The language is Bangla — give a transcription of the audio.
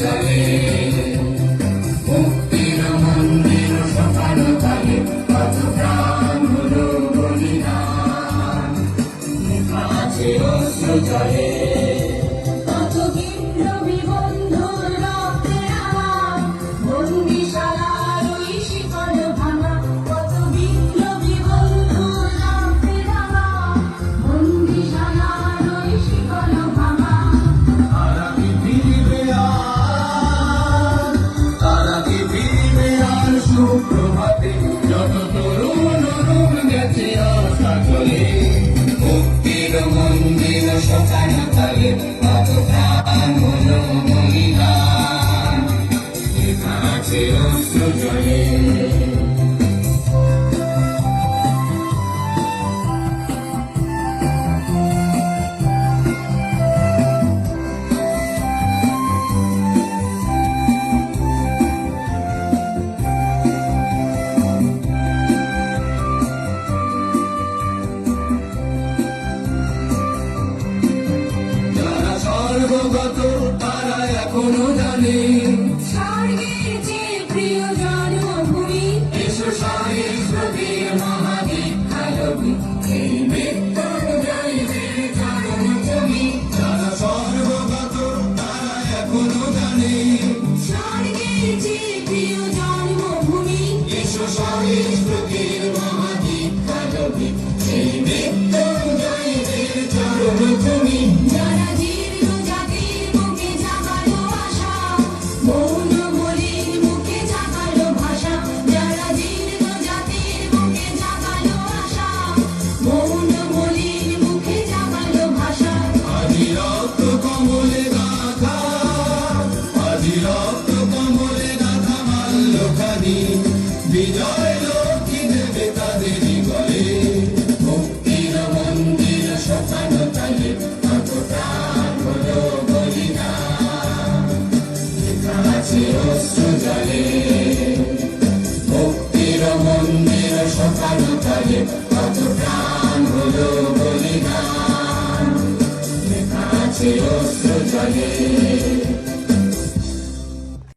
জলে মুক্তির মন্দির সকাল কালে কত প্রাণ হলো বলিদান জলে কত বিপ্লবী বন্ধুর রক্তে আমার বন্দিশালার আছে অশ্রু জলে তারা এখনও জানে। Johnny Gage, Johnny Mo Johnny জানি বিজয় লক্ষ্মী দেবে তাদেরই বলে ভক্তির মন্দির শোকানো তালে কতটা হলো বলি না আছে অস্ত্র জলে ভক্তির মন্দির শোকানো তালে কত প্রাণ হলো বলি না আছে অস্ত্র জলে